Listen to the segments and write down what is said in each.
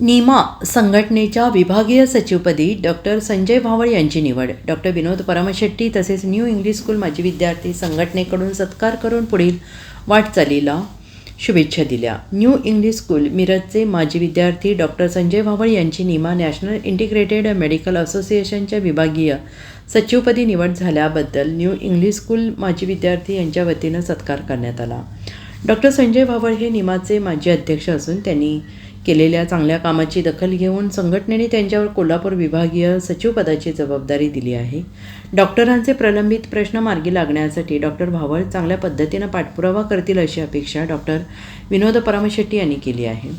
नीमा संघटनेच्या विभागीय सचिवपदी डॉक्टर संजय भावळ यांची निवड. डॉक्टर विनोद परमशेट्टी तसेच न्यू इंग्लिश स्कूल माजी विद्यार्थी संघटनेकडून सत्कार करून पुढील वाटचालीला शुभेच्छा दिल्या. न्यू इंग्लिश स्कूल मिरजचे माजी विद्यार्थी डॉक्टर संजय भावळ यांची नीमा नॅशनल इंटिग्रेटेड मेडिकल असोसिएशनच्या विभागीय सचिवपदी निवड झाल्याबद्दल न्यू इंग्लिश स्कूल माजी विद्यार्थी यांच्या वतीनं सत्कार करण्यात आला. डॉक्टर संजय भावळ हे निमाचे माजी अध्यक्ष असून त्यांनी केलेल्या चांगल्या कामाची दखल घेऊन संघटनेने त्यांच्यावर कोल्हापूर विभागीय सचिवपदाची जबाबदारी दिली आहे. डॉक्टरांचे प्रलंबित प्रश्न मार्गी लागण्यासाठी डॉक्टर भावळ चांगल्या पद्धतीनं पाठपुरावा करतील अशी अपेक्षा डॉक्टर विनोद परमशेट्टी यांनी केली आहे.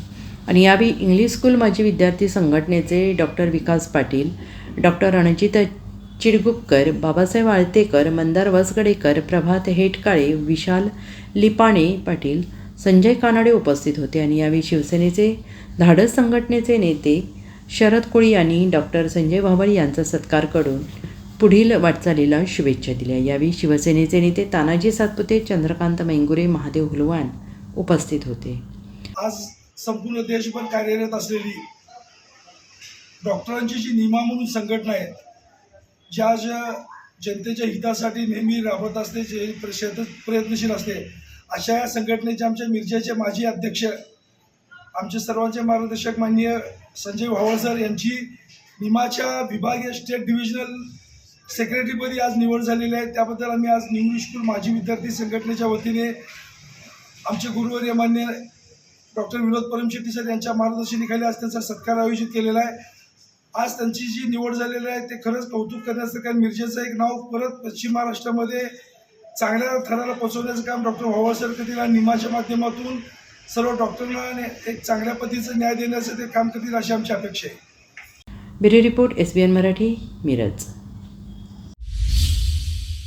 आणि यावेळी इंग्लिश स्कूल माजी विद्यार्थी संघटनेचे डॉक्टर विकास पाटील डॉक्टर रणजित चिडगुपकर बाबासाहेब आळतेकर मंदार वसगडेकर प्रभात हेटकाळे विशाल लिपाणे पाटील संजय कानाडे उपस्थित होते आणि यावेळी शिवसेनेचे धाडस संघटनेचे नेते शरद कोळी यांनी डॉक्टर संजय भावळ यांचा सत्कार करून पुढील वाटचालीला शुभेच्छा दिल्या. यावेळी शिवसेनेचे नेते तानाजी सातपुते चंद्रकांत मेंगुरे महादेव हुलवान उपस्थित होते. आज संपूर्ण देशभर कार्यरत असलेली डॉक्टरांची जी निमा म्हणून संघटना आहेत ज्या ज्या जनतेच्या हितासाठी नेहमी राबत असते जे प्रयत्नशील असते अशा या संघटनेचे आमच्या मिरजेचे माजी अध्यक्ष आमचे सर्वांचे मार्गदर्शक माननीय संजय भावळ सर यांची निमाच्या विभागीय स्टेट डिव्हिजनल सेक्रेटरीपदी आज निवड झालेली आहे. त्याबद्दल आम्ही आज न्यू स्कूल माजी विद्यार्थी संघटनेच्या वतीने आमचे गुरुवर्य मान्य डॉक्टर विनोद परमशेट्टी सर यांच्या मार्गदर्शनाखाली आज त्यांचा सत्कार आयोजित केलेला आहे. आज त्यांची जी निवड झालेली आहे ते खरंच कौतुक करण्याचं कारण मिरजेचं एक नाव परत पश्चिम महाराष्ट्रामध्ये चांगल्या थराला पोहोचवण्याचं काम डॉक्टर व्हावं सर करतील आणि निमाच्या माध्यमातून सर्व डॉक्टरांना एक चांगल्या पद्धतीचं न्याय देण्याचं ते काम करतील अशी आमची अपेक्षा आहे. Bureau report S B N Marathi Miraj.